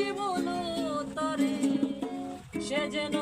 পাখি তরে সে যেন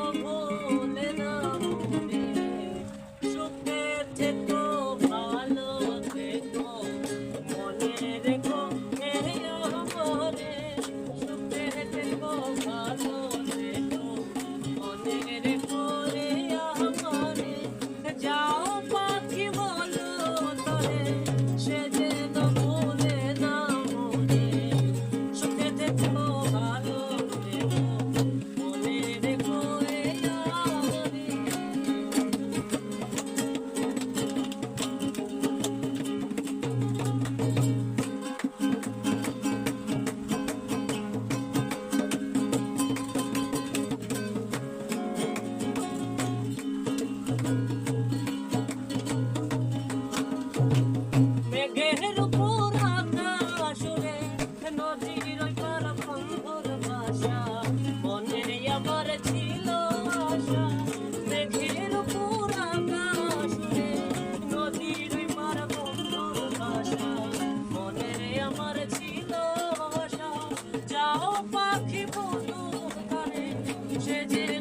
J'ai dit